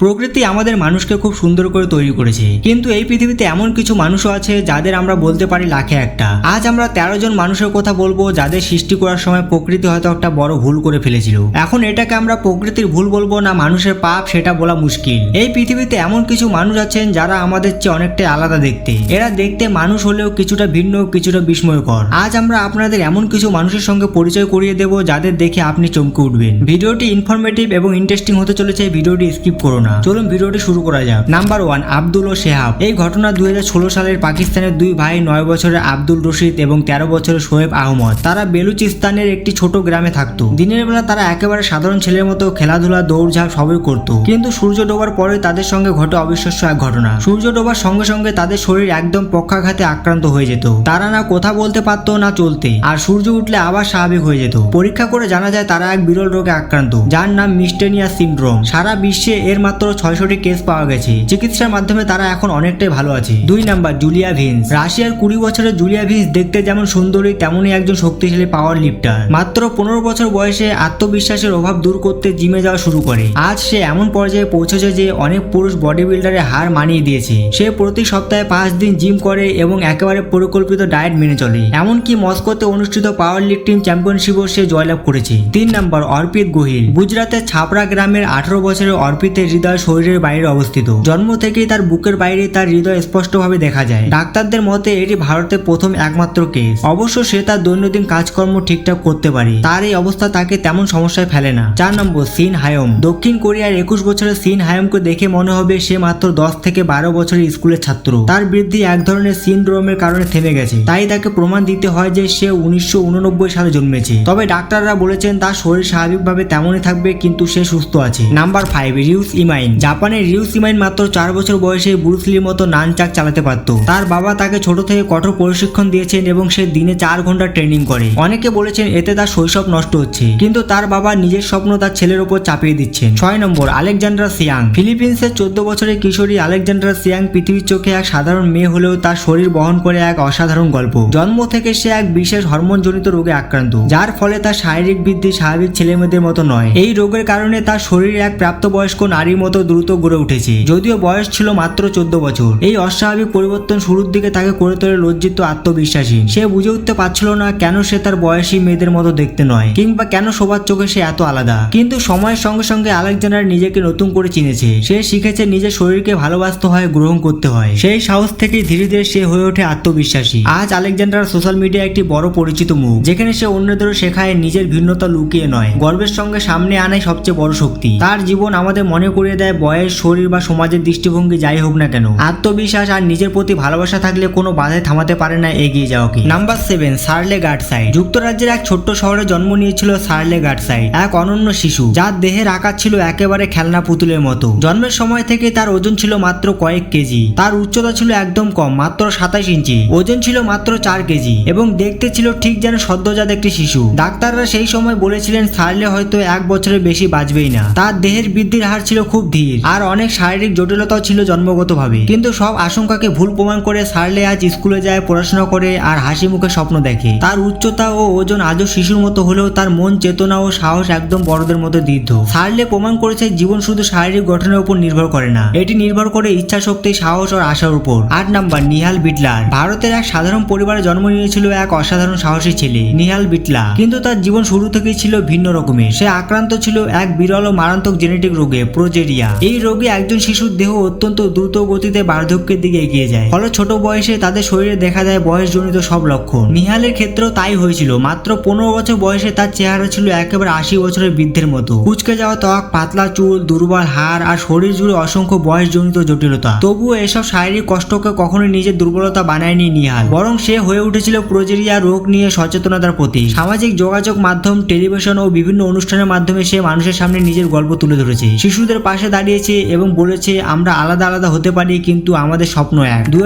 প্রকৃতি আমাদের মানুষকে খুব সুন্দর করে তৈরি করেছে। কিন্তু এই পৃথিবীতে এমন কিছু মানুষও আছে যাদের আমরা বলতে পারি লাখে একটা। আজ আমরা তেরো জন মানুষের কথা বলব যাদের সৃষ্টি করার সময় প্রকৃতি হয়তো একটা বড় ভুল করে ফেলেছিল। এখন এটাকে আমরা প্রকৃতির ভুল বলব না মানুষের পাপ সেটা বলা মুশকিল। এই পৃথিবীতে এমন কিছু মানুষ আছেন যারা আমাদের চেয়ে অনেকটাই আলাদা দেখতে। এরা দেখতে মানুষ হলেও কিছুটা ভিন্ন, কিছুটা বিস্ময়কর। আজ আমরা আপনাদের এমন কিছু মানুষের সঙ্গে পরিচয় করিয়ে দেব যাদের দেখে আপনি চমকে উঠবেন। ভিডিওটি ইনফরমেটিভ এবং ইন্টারেস্টিং হতে চলেছে, ভিডিওটি স্কিপ করো না চলুন ভিডিওটি শুরু করা যাক। নাম্বার ওয়ান আব্দুল ও শেহাব। এই ঘটনা দুই সালের পাকিস্তানের দুই ভাই, নয় বছরের আব্দুল রশিদ এবং তেরো বছরের শোয়েব আহমদ। তারা বেলুচিস্তানের একটি ছোট গ্রামে থাকতো। দিনের বেলা তারা একেবারে সাধারণ ছেলের মতো খেলাধুলা, দৌড়ঝাঁপ সবই করত। কিন্তু সূর্য ডোবার পরে তাদের সঙ্গে ঘটে অবিশ্বাস্য এক ঘটনা। সূর্য ডোবার সঙ্গে সঙ্গে তাদের শরীর একদম পক্ষাঘাতে আক্রান্ত হয়ে যেত। তারা না কথা বলতে পারতো, না চলতে। আর সূর্য উঠলে আবার স্বাভাবিক হয়ে যেত। পরীক্ষা করে জানা যায় তারা এক বিরল রোগে আক্রান্ত, যার নাম মিস্টেনিয়া সিন্ড্রোম। সারা বিশ্বে এর মাত্র ছয়শটি কেস পাওয়া গেছে। চিকিৎসার মাধ্যমে তারা এখন অনেকটাই ভালো আছে। দুই নাম্বার, জুলিয়া ভিন্স। রাশিয়ার কুড়ি বছরের জুলিয়া ভিন্স দেখতে যেমন সুন্দরী, তেমনই একজন শক্তিশালী পাওয়ার লিফটার মাত্র পনেরো বছর বয়সে আত্মবিশ্বাসের অভাব দূর করতে জিমে যাওয়া শুরু করে। আজ সে এমন পর্যায়ে পৌঁছেছে যে অনেক পুরুষ বডি বিল্ডারে হার মানিয়ে দিয়েছে। সে প্রতি সপ্তাহে পাঁচ দিন জিম করে এবং একেবারে পরিকল্পিত ডায়েট মেনে চলে। এমনকি মস্কোতে অনুষ্ঠিত পাওয়ার লিফটিং চ্যাম্পিয়নশিপও সে জয়লাভ করেছে। তিন নম্বর, অর্পিত গোহিল। গুজরাতের ছাপড়া গ্রামের আঠারো বছরের অর্পিতের হৃদয় শরীরের বাইরে অবস্থিত। জন্ম থেকেই তার বুকের বাইরে তার হৃদয় স্পষ্টভাবে দেখা যায়। ডাক্তারদের মতে, এটি ভারতের প্রথম একমাত্র কেস অবশ্য সে তার দৈনন্দিন কাজকর্ম ঠিকঠাক করতে পারে। তার এই অবস্থা তাকে তেমন সমস্যায় ফেলে না। চার নম্বর, সিন হায়ম। দক্ষিণ কোরিয়ার একুশ বছরের সিন হায়মকে দেখে মনে হবে সে মাত্র দশ থেকে বারো বছরের স্কুলের ছাত্র। তার বৃদ্ধি এক ধরনের সিনড্রোমের কারণে থেমে গেছে। তাই তাকে প্রমাণ দিতে হয় যে সে উনিশশো উননব্বই সালে জন্মেছে। তবে ডাক্তাররা বলেছেন, তার শরীর স্বাভাবিকভাবে তেমনই থাকবে, কিন্তু সে সুস্থ আছে। নাম্বার ফাইভ রিউস ইমাইন জাপানের রিউস ইমাইন মাত্র চার বছর বয়সে ব্রুসলির মতো নান চাক চালাতে পারত। তার বাবা তাকে ছোট থেকে কঠোর প্রশিক্ষণ দিয়েছেন এবং সে দিনে চার ঘণ্টা ট্রেনিং করে। অনেকে বলেছেন এতে তার শৈশব নষ্ট হচ্ছে। কিন্তু তার বাবা নিজের স্বপ্ন তার ছেলের উপর চাপিয়ে দিচ্ছেন। ছয় নম্বর, আলেকজান্ডার সিয়াং। ফিলিপিন্সের চোদ্দ বছরের কিশোরী আলেকজান্ডার সিয়াং পৃথিবীর চোখে এক সাধারণ মেয়ে হলেও তার শরীর বহন করে এক অসাধারণ গল্প। জন্ম থেকে সে এক বিশেষ হরমোনজনিত রোগে আক্রান্ত, যার ফলে তার শারীরিক বৃদ্ধি স্বাভাবিক ছেলেমেয়েদের মতো নয়। এই রোগের কারণে তার শরীর এক প্রাপ্তবয়স্ক নারীর মতো দ্রুত গড়ে উঠেছে। যদিও বয়স ছিল মাত্র চোদ্দ বছর। এই অস্বাভাবিক পরিবর্তন শুরুর দিকে তাকে করে তোলে লজ্জিত আত্মবিশ্বাসী। সে বুঝে উঠতে পারছিল না কেন সে তার বয়সী মেয়েদের মতো দেখতে নয়, কিংবা কেন সবার চোখে সে এত আলাদা। কিন্তু সময়ের সঙ্গে সঙ্গে আলেকজান্ডার নিজেকে নতুন করে চিনেছে। সে শিখেছে নিজের শরীরকে ভালোবাসতে হয়, গ্রহণ করতে হয়। সেই সাহস থেকে ধীরে ধীরে সে হয়ে ওঠে আত্মবিশ্বাসী। আজ আলেকজান্ডার সোশ্যাল মিডিয়া একটি বড় পরিচিত মুখ, যেখানে সে অন্যদেরও শেখায় নিজের ভিন্নতা লুকিয়ে নয়। গর্বের সঙ্গে সামনে আনাই সবচেয়ে বড় শক্তি। তার জীবন আমাদের মনে করিয়ে দেয় বয়স শরীর বা সমাজের দৃষ্টিভঙ্গি যাই হোক না কেন। আত্মবিশ্বাস আর নিজের প্রতি ভালোবাসা থাকলে কোনো বাধায় থামাতে পারে না এগিয়ে যাওয়াকে। নাম্বার সেভেন সার্লে গার্ডসাইড। যুক্তরাজ্যের এক ছোট্ট শহরে জন্ম নিয়েছিল সার্লে গার্ডসাইড, এক অনন্য শিশু। যার দেহের আকার ছিল একেবারে খেলনা পুতুলের মতো। জন্মের সময় থেকে তার ওজন ছিল মাত্র কয়েক কেজি। তার উচ্চতা ছিল একদম কম, মাত্র সাতাশ ইঞ্চি। ওজন ছিল মাত্র চার কেজি এবং দেখতে ছিল ঠিক যেন সদ্যজাত একটি শিশু। ডাক্তাররা সেই সময় বলেছিলেন, সার্লে হয়তো এক বছরের বেশি বাঁচবেই না। তার দেহের বৃদ্ধির হার ছিল খুব ধীর। আর অনেক শারীরিক জটিলতাও ছিল জন্মগতভাবে। কিন্তু সব আশঙ্কাকে ভুল প্রমাণ করে সার্লে আজ স্কুলে যায়, পড়াশোনা করে আর হাসি মুখে স্বপ্ন দেখে। তার উচ্চতা ও ওজন আজও শিশুর মতো হলেও তার মন, চেতনা ও সাহস একদম বড়দের মতো দীর্ঘ। সার্লে প্রমাণ করেছে জীবন শুধু শারীরিক গঠনের উপর নির্ভর করে না। এটি নির্ভর করে ইচ্ছা শক্তি সাহস ও আশার উপর। আট নাম্বার, নিহাল বিটলার। ভারতের এক সাধারণ পরিবারে জন্ম নিয়েছিল এক অসাধারণ সাহসী ছেলে, নিহাল বিটলা। কিন্তু তার জীবন শুরু থেকেই ছিল ভিন্ন রকমের। সে আক্রান্ত ছিল এক বিরল ও মারাত্মক জেনেটিক রোগে প্রোজেরিয়া এই রোগে একজন শিশুর দেহ অত্যন্ত দ্রুত গতিতে বার্ধক্যের দিকে এগিয়ে যায়। ফলে ছোট বয়সে তাদের শরীরে দেখা যায় বয়সজনিত সব লক্ষণ। নিহালের ক্ষেত্রেও তাই হয়েছিল। মাত্র পনেরো বছর বয়সে তার চেহারা ছিল একেবারে আশি বছরের বৃদ্ধের মতো। কুচকে যাওয়া ত্বক, পাতলা চুল, দুর্বল হাড় আর শরীর জুড়ে অসংখ্য বয়সজনিত জটিলতা। তবুও এসব শারীরিক কষ্টকে কখনোই নিজের দুর্বলতা বানায়নি নিহাল। বরং সে হয়ে উঠেছিল প্রোজেরিয়া রোগ নিয়ে সচেতনতার প্রতি। সামাজিক যোগাযোগ মাধ্যম, টেলিভিশন ও বিভিন্ন অনুষ্ঠানের মাধ্যমে সে মানুষের সামনে নিজের গল্প তুলে ধরেছে। শিশুদের পাশে দাঁড়িয়েছে এবং বলেছে, আমরা আলাদা আলাদা হতে পারি, কিন্তু আমাদের স্বপ্ন এক। দুই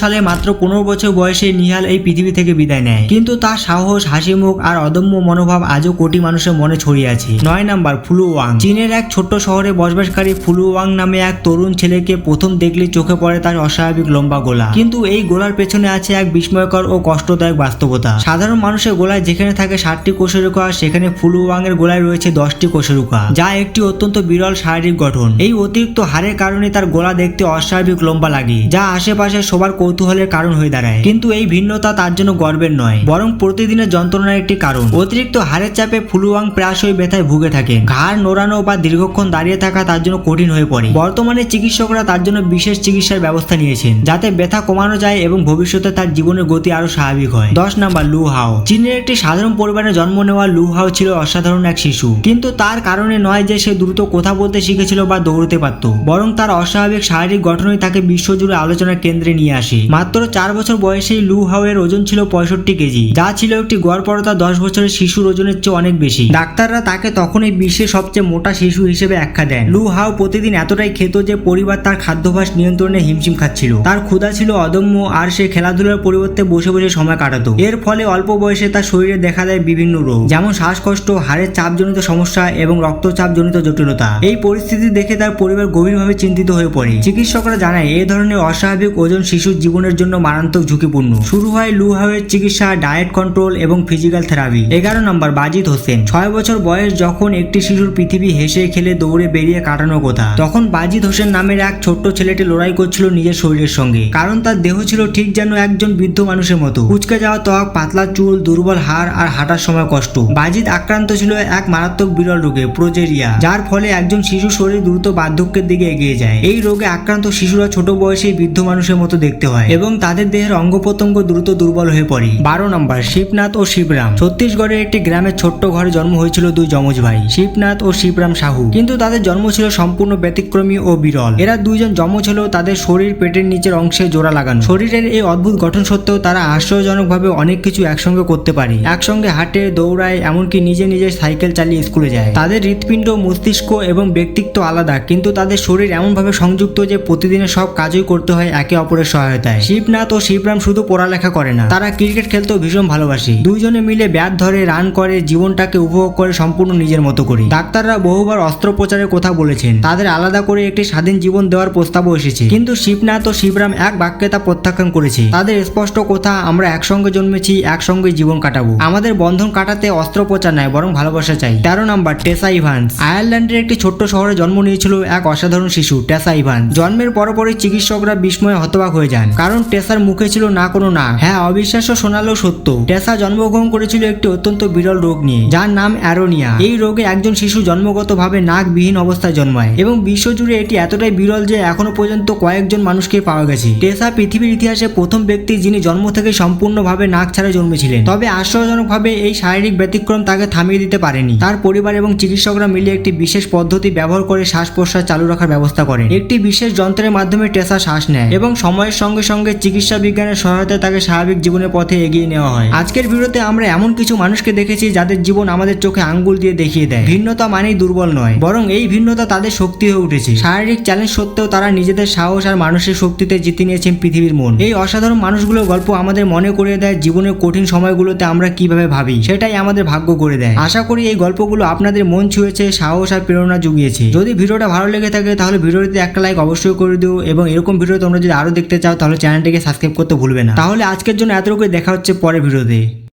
সালে মাত্র পনেরো বছর বয়সে নিহাল এই পৃথিবী থেকে বিদায় নেয়। কিন্তু তার সাহস, হাসি মুখ আর অদম্য মনোভাব আজও কোটি মানুষের মনে ছড়িয়ে আছে। নয় নাম্বার ফুলু ওয়াং চীনের এক ছোট্ট শহরে বসবাসকারী ফুলু ওয়াং নামে এক তরুণ ছেলেকে প্রথম দেখলে চোখে পড়ে তার অস্বাভাবিক লম্বা গোলা। কিন্তু এই গোলার পেছনে আছে এক বিস্ময়কর ও কষ্টদায়ক বাস্তবতা। সাধারণ মানুষের গোলায় যেখানে থাকে ষাটটি কোষেরুকা সেখানে ফুলু ওয়াং এর গোলায় রয়েছে দশটি কোষেরুকা যা একটি অত্যন্ত বিরল শারীরিক গঠন এই অতিরিক্ত হাড়ের কারণে তার গলা দেখতে অস্বাভাবিক লম্বা লাগে, যা আশেপাশে সবার কৌতূহলের কারণ হয়ে দাঁড়ায়। কিন্তু এই ভিন্নতা তার জন্য গর্বের নয়, বরং প্রতিদিনের যন্ত্রণার একটি কারণ। অতিরিক্ত হাড়ের চাপে ফুলুয়াং প্রায়শই ব্যথায় ভুগে থাকেন। ঘাড় নোড়ানো বা দীর্ঘক্ষণ দাঁড়িয়ে থাকা তার জন্য কঠিন হয়ে পড়ে। বর্তমানে চিকিৎসকরা তার জন্য বিশেষ চিকিৎসার ব্যবস্থা নিয়েছেন, যাতে ব্যথা কমানো যায় এবং ভবিষ্যতে তার জীবনের গতি আরও স্বাভাবিক হয়। দশ নাম্বার, লু হাও। চীনের একটি সাধারণ পরিবারে জন্ম নেওয়া লু হাও ছিল অসাধারণ এক শিশু। কিন্তু তার কারণে নয় যে সে দ্রুত কথা বলতে শিখেছিল বা দৌড়তে পারত। বরং তার অস্বাভাবিক শারীরিক গঠনই তাকে বিশ্বজুড়ে আলোচনার কেন্দ্রে নিয়ে আসে। মাত্র চার বছর বয়সেই লু হাও এর ওজন ছিল পঁয়ষট্টি কেজি, যা ছিল একটি গড়পড়তা দশ বছরের শিশুর ওজনের চেয়ে অনেক বেশি। ডাক্তাররা তাকে তখনই বিশ্বের সবচেয়ে মোটা শিশু হিসেবে আখ্যা দেন। লু হাও প্রতিদিন এতটাই খেত যে পরিবার তার খাদ্যাভ্যাস নিয়ন্ত্রণে হিমশিম খাচ্ছিল। তার ক্ষুধা ছিল অদম্য আর সে খেলাধুলার পরিবর্তে বসে বসে সময় কাটাতো। এর ফলে অল্প বয়সে তার শরীরে দেখা দেয় বিভিন্ন রোগ, যেমন শ্বাসকষ্ট, হাড়ের চাপজনিত সমস্যা এবং রক্তচাপজনিত জটিলতা। এই পরিস্থিতি দেখে তার পরিবার গভীরভাবে চিন্তিত হয়ে পড়ে। চিকিৎসকরা জানায় এই ধরনের অস্বাভাবিক ওজন শিশুর জীবনের জন্য মারাত্মক ঝুঁকিপূর্ণ। শুরু হয় লু হাওয়ের চিকিৎসা, ডায়েট কন্ট্রোল এবং ফিজিক্যাল থেরাপি। এগারো নম্বর বাজিদ হোসেন। ছয় বছর বয়স যখন একটি শিশুর পৃথিবী হেসে খেলে দৌড়ে বেরিয়ে কাটানোর কথা। তখন বাজিদ হোসেন নামের এক ছোট্ট ছেলেটি লড়াই করছিল নিজের শরীরের সঙ্গে। কারণ তার দেহ ছিল ঠিক যেন একজন বৃদ্ধ মানুষের মতো। কুচকে যাওয়া ত্বক, পাতলা চুল, দুর্বল হাড় আর হাঁটার সময় কষ্ট। বাজিদ আক্রান্ত ছিল এক মারাত্মক বিরল রোগে, প্রোজেরিয়া, যার ফলে একজন শিশু শরীর দ্রুত বার্ধক্যের দিকে এগিয়ে যায়। এই রোগে আক্রান্ত শিশুরা ছোট বয়সেই বৃদ্ধ মানুষের মতো দেখতে হয় এবং তাদের দেহের অঙ্গ প্রত্যঙ্গ দ্রুত দুর্বল হয়ে পড়ে। বারো নম্বর, শিবনাথ ও শিবরাম। ছত্তিশগড়ের একটি গ্রামের ছোট্ট ঘরে জন্ম হয়েছিল দুই যমজ ভাই, শিবনাথ ও শিবরাম সাহু। কিন্তু তাদের জন্ম ছিল সম্পূর্ণ ব্যতিক্রমী ও বিরল। এরা দুইজন যমজ হলেও তাদের শরীর পেটের নিচের অংশে জোড়া লাগানো। শরীরের এই অদ্ভুত গঠন সত্ত্বেও তারা আশ্চর্যজনকভাবে অনেক কিছু একসঙ্গে করতে পারে। একসঙ্গে হাঁটে, দৌড়ায়, এমনকি নিজে নিজে সাইকেল চালিয়ে স্কুলে যায়। তাদের হৃৎপিণ্ড, মস্তিষ্ক এবং ব্যক্তিত্ব আলাদা, কিন্তু তাদের শরীর এমনভাবে সংযুক্ত যে প্রতিদিনের সব কাজই করতে হয় একে অপরের সহায়তায়। শিবনাথ ও শিবরাম শুধু পড়ালেখা করে না, তারা ক্রিকেট খেলতেও ভীষণ ভালোবাসে। দুইজনে মিলে ব্যাট ধরে, রান করে, জীবনটাকে উপভোগ করে সম্পূর্ণ নিজের মতো করে। ডাক্তাররা বহুবার অস্ত্রোপচারের কথা বলেছেন। তাদের আলাদা করে একটি স্বাধীন জীবন দেওয়ার প্রস্তাবও এসেছে। কিন্তু শিবনাথ ও শিবরাম এক বাক্যে তা প্রত্যাখ্যান করেছে। তাদের স্পষ্ট কথা, আমরা একসঙ্গে জন্মেছি, একসঙ্গে জীবন কাটাবো। আমাদের বন্ধন কাটাতে অস্ত্রোপচার নয়, বরং ভালোবাসা চাই। তেরো নম্বর, টেসা ইভান্স। আয়ারল্যান্ডের একটি ছোট্ট শহরে জন্ম নিয়েছিল এক অসাধারণ শিশু, টেসা ইভান জন্মের পরপরই চিকিৎসকরা বিস্ময়ে হতবাক হয়ে যান, কারণ টেসার মুখে ছিল না কোনো নাক। হ্যাঁ অবিশ্বাস্য শোনালো সত্য, টেসা জন্মগ্রহণ করেছিল একটি অত্যন্ত বিরল রোগ নিয়ে, যার নাম অ্যারোনিয়া। এই রোগে একজন শিশু জন্মগতভাবে নাকবিহীন অবস্থায় জন্মায়, এবং বিশ্বজুড়ে এটি এতটাই বিরল যে এখনও পর্যন্ত কয়েকজন মানুষকে পাওয়া গেছে। টেসা পৃথিবীর ইতিহাসে প্রথম ব্যক্তি যিনি জন্ম থেকে সম্পূর্ণভাবে নাক ছাড়া জন্মেছিলেন। তবে আশ্চর্যজনকভাবে এই শারীরিক ব্যতিক্রম তাকে থামিয়ে দিতে পারেনি। তার পরিবার এবং চিকিৎসকরা মিলে একটি বিশেষ পদ্ধতি ব্যবহার করে শ্বাস প্রশ্বাস চালু রাখার ব্যবস্থা করেন। একটি বিশেষ যন্ত্রের মাধ্যমে টেসা শ্বাস নেয় এবং সময়ের সঙ্গে সঙ্গে চিকিৎসা বিজ্ঞানের সহায়তায় তাকে স্বাভাবিক জীবনের পথে এগিয়ে নেওয়া হয়। আজকের ভিডিওতে আমরা এমন কিছু মানুষকে দেখেছি যাদের জীবন আমাদের চোখে আঙ্গুল দিয়ে দেখিয়ে দেয়। ভিন্নতা মানেই দুর্বল নয়, বরং এই ভিন্নতা তাদের শক্তি হয়ে উঠেছে। শারীরিক চ্যালেঞ্জ সত্ত্বেও তারা নিজেদের সাহস আর মানসিক শক্তিতে জিতে নিয়েছেন পৃথিবীর মন। এই অসাধারণ মানুষগুলোর গল্প আমাদের মনে করিয়ে দেয় জীবনের কঠিন সময়গুলোতে আমরা কীভাবে ভাবি, সেটাই আমাদের ভাগ্য করে দেয়। আশা করি এই গল্পগুলো আপনাদের মন ছুঁয়েছে, সাহস আর প্রেরণা জুগিয়েছে। যদি ভিডিওটা ভালো লেগে থাকে, তাহলে ভিডিওটিতে একটা লাইক অবশ্যই করে দিও এবং এরকম ভিডিও তোমরা যদি আরও দেখতে চাও, তাহলে চ্যানেলটিকে সাবস্ক্রাইব করতে ভুলবে না। তাহলে আজকের জন্য এতটুকুই, দেখা হচ্ছে পরের ভিডিওতে